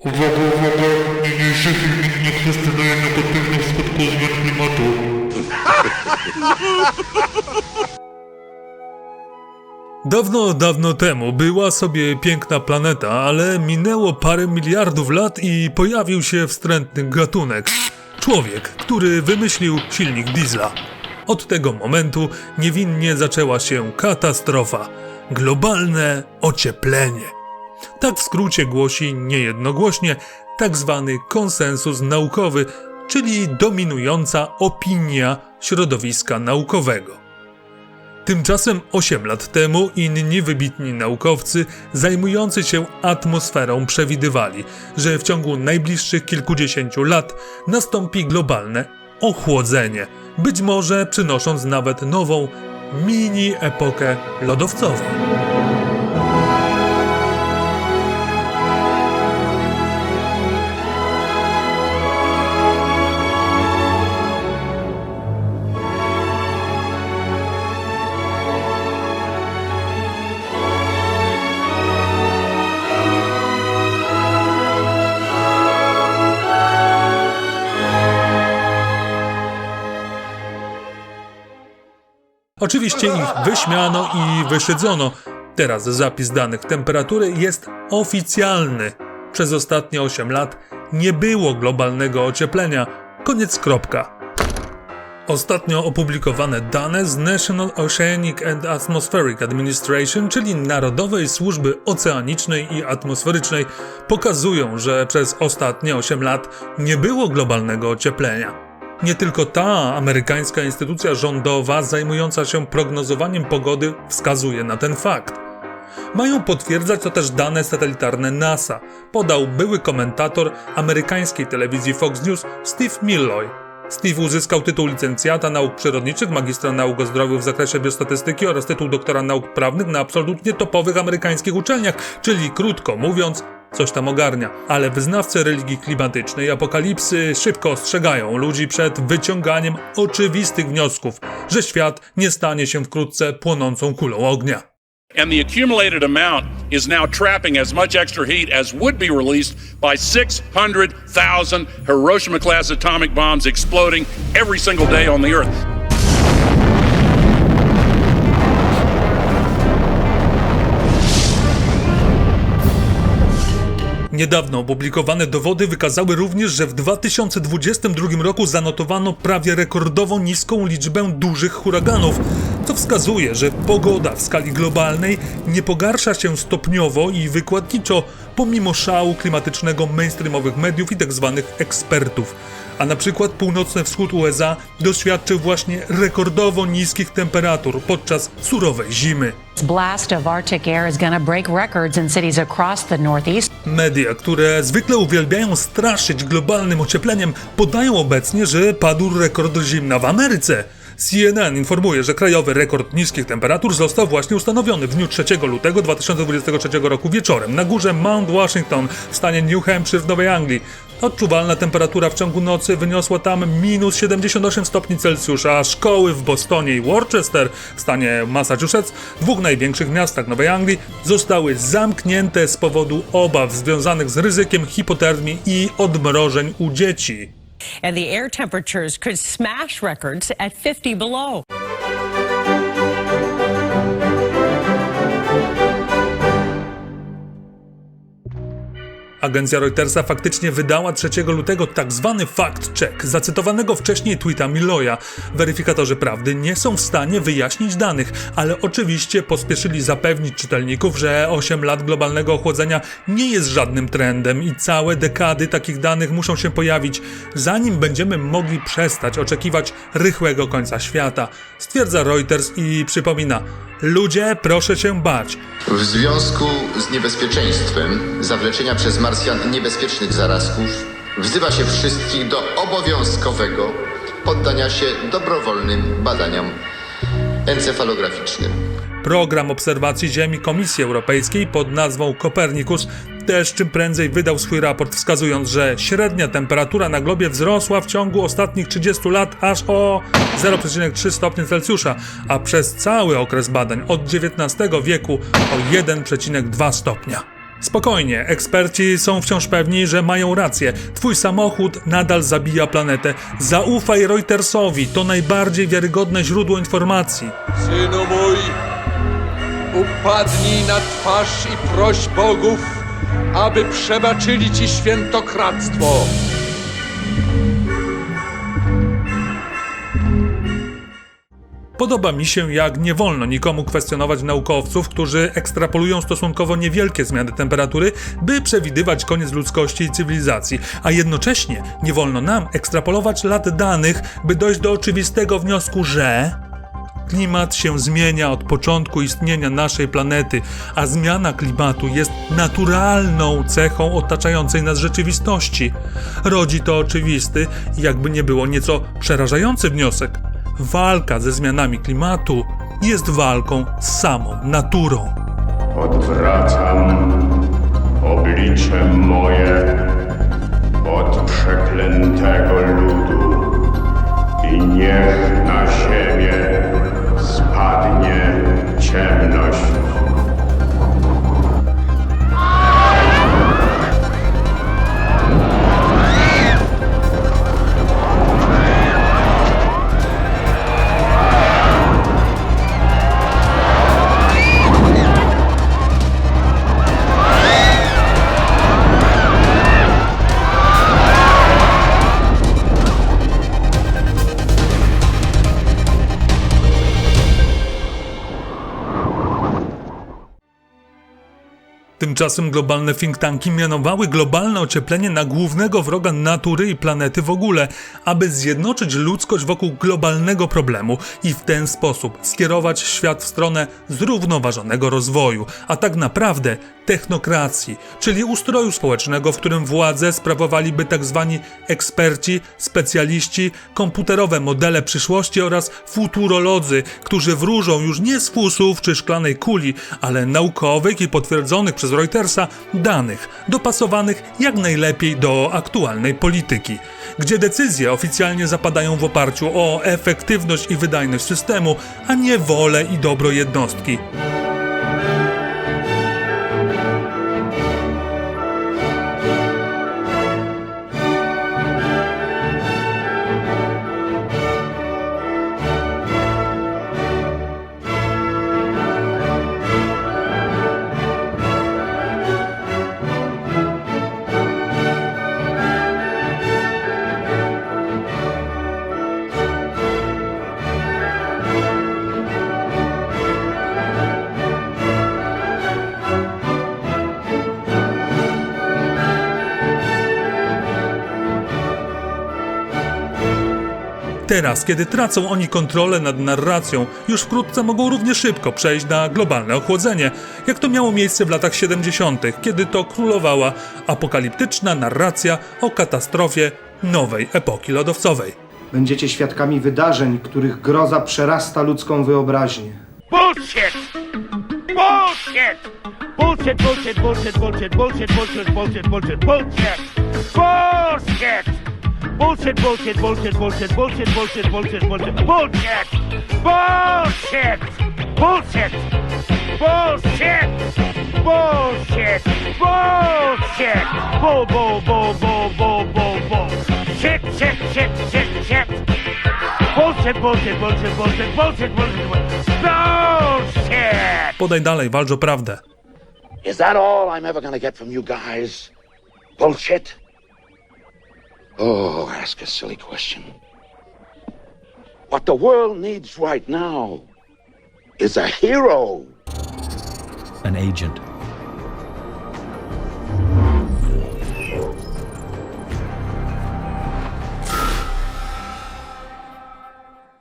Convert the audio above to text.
Uwaga, uwaga, niniejszy filmik nie kwestionuje negatywnych skutków zmian klimatu. Dawno, dawno temu była sobie piękna planeta, ale minęło parę miliardów lat i pojawił się wstrętny gatunek. Człowiek, który wymyślił silnik diesla. Od tego momentu niewinnie zaczęła się katastrofa. Globalne ocieplenie. Tak w skrócie głosi niejednogłośnie tak zwany konsensus naukowy, czyli dominująca opinia środowiska naukowego. Tymczasem 8 lat temu inni wybitni naukowcy zajmujący się atmosferą przewidywali, że w ciągu najbliższych kilkudziesięciu lat nastąpi globalne ochłodzenie, być może przynosząc nawet nową mini epokę lodowcową. Oczywiście ich wyśmiano i wyszydzono. Teraz zapis danych temperatury jest oficjalny. Przez ostatnie 8 lat nie było globalnego ocieplenia. Koniec kropka. Ostatnio opublikowane dane z National Oceanic and Atmospheric Administration, czyli Narodowej Służby Oceanicznej i Atmosferycznej, pokazują, że przez ostatnie 8 lat nie było globalnego ocieplenia. Nie tylko ta amerykańska instytucja rządowa zajmująca się prognozowaniem pogody wskazuje na ten fakt. Mają potwierdzać to też dane satelitarne NASA, podał były komentator amerykańskiej telewizji Fox News Steve Milloy. Steve uzyskał tytuł licencjata nauk przyrodniczych, magistra nauk o zdrowiu w zakresie biostatystyki oraz tytuł doktora nauk prawnych na absolutnie topowych amerykańskich uczelniach, czyli krótko mówiąc, coś tam ogarnia. Ale wyznawcy religii klimatycznej apokalipsy szybko ostrzegają ludzi przed wyciąganiem oczywistych wniosków, że świat nie stanie się wkrótce płonącą kulą ognia. and the accumulated amount is now trapping as much extra heat as would be released by 600,000 Hiroshima class atomic bombs exploding every single day on the Earth. Niedawno opublikowane dowody wykazały również, że w 2022 roku zanotowano prawie rekordowo niską liczbę dużych huraganów, co wskazuje, że pogoda w skali globalnej nie pogarsza się stopniowo i wykładniczo pomimo szału klimatycznego mainstreamowych mediów i tzw. ekspertów. A na przykład północny wschód USA doświadczył właśnie rekordowo niskich temperatur podczas surowej zimy. Media, które zwykle uwielbiają straszyć globalnym ociepleniem, podają obecnie, że padł rekord zimna w Ameryce. CNN informuje, że krajowy rekord niskich temperatur został właśnie ustanowiony w dniu 3 lutego 2023 roku wieczorem na górze Mount Washington w stanie New Hampshire w Nowej Anglii. Odczuwalna temperatura w ciągu nocy wyniosła tam minus 78 stopni Celsjusza, a szkoły w Bostonie i Worcester w stanie Massachusetts, dwóch największych miastach Nowej Anglii, zostały zamknięte z powodu obaw związanych z ryzykiem hipotermii i odmrożeń u dzieci. and the air temperatures could smash records at 50 below. Agencja Reutersa faktycznie wydała 3 lutego tak zwany fact check zacytowanego wcześniej tweeta Miloya. Weryfikatorzy prawdy nie są w stanie wyjaśnić danych, ale oczywiście pospieszyli zapewnić czytelników, że 8 lat globalnego ochłodzenia nie jest żadnym trendem i całe dekady takich danych muszą się pojawić, zanim będziemy mogli przestać oczekiwać rychłego końca świata. Stwierdza Reuters i przypomina: Ludzie, proszę się bać. W związku z niebezpieczeństwem zawleczenia przez Marsjan niebezpiecznych zarazków wzywa się wszystkich do obowiązkowego poddania się dobrowolnym badaniom encefalograficznym. Program obserwacji Ziemi Komisji Europejskiej pod nazwą Copernicus też czym prędzej wydał swój raport, wskazując, że średnia temperatura na globie wzrosła w ciągu ostatnich 30 lat aż o 0,3 stopnie Celsjusza, a przez cały okres badań od XIX wieku o 1,2 stopnia. Spokojnie, eksperci są wciąż pewni, że mają rację. Twój samochód nadal zabija planetę. Zaufaj Reutersowi, to najbardziej wiarygodne źródło informacji. Synu mój, upadnij na twarz i proś bogów, aby przebaczyli ci świętokradztwo. Podoba mi się, jak nie wolno nikomu kwestionować naukowców, którzy ekstrapolują stosunkowo niewielkie zmiany temperatury, by przewidywać koniec ludzkości i cywilizacji, a jednocześnie nie wolno nam ekstrapolować lat danych, by dojść do oczywistego wniosku, że Klimat się zmienia od początku istnienia naszej planety, a zmiana klimatu jest naturalną cechą otaczającej nas rzeczywistości. Rodzi to oczywisty, jakby nie było nieco przerażający wniosek. Walka ze zmianami klimatu jest walką z samą naturą. Odwracam oblicze moje od przeklętego ludu i niech na ziemię Tymczasem globalne think tanki mianowały globalne ocieplenie na głównego wroga natury i planety w ogóle, aby zjednoczyć ludzkość wokół globalnego problemu i w ten sposób skierować świat w stronę zrównoważonego rozwoju, a tak naprawdę technokracji, czyli ustroju społecznego, w którym władzę sprawowaliby tak zwani eksperci, specjaliści, komputerowe modele przyszłości oraz futurolodzy, którzy wróżą już nie z fusów czy szklanej kuli, ale naukowych i potwierdzonych przez Reutersa danych, dopasowanych jak najlepiej do aktualnej polityki, gdzie decyzje oficjalnie zapadają w oparciu o efektywność i wydajność systemu, a nie wolę i dobro jednostki. Teraz, kiedy tracą oni kontrolę nad narracją, już wkrótce mogą równie szybko przejść na globalne ochłodzenie, jak to miało miejsce w latach 70., kiedy to królowała apokaliptyczna narracja o katastrofie nowej epoki lodowcowej. Będziecie świadkami wydarzeń, których groza przerasta ludzką wyobraźnię. Bullshit! Bullshit! Bullshit, bullshit, bullshit, bullshit, bullshit, bullshit, bullshit, bullshit, bullshit! Bullshit! Bullshit, bullshit, bullshit, bullshit, bullshit, bullshit, bullshit, bullshit, bullshit! Bullshit! Bullshit! Bullshit! Bullshit! Bullshit! Bull, bull, bull, bull, bull, bull, bull! Shit, shit, shit, shit, shit! Bullshit, bullshit, bullshit, bullshit, bullshit, bullshit, bullshit. Bullshit! Podaj dalej, walcz o prawdę. Is that all I'm ever gonna get from you guys? Bullshit? Oh, ask a silly question. What the world needs right now is a hero. An agent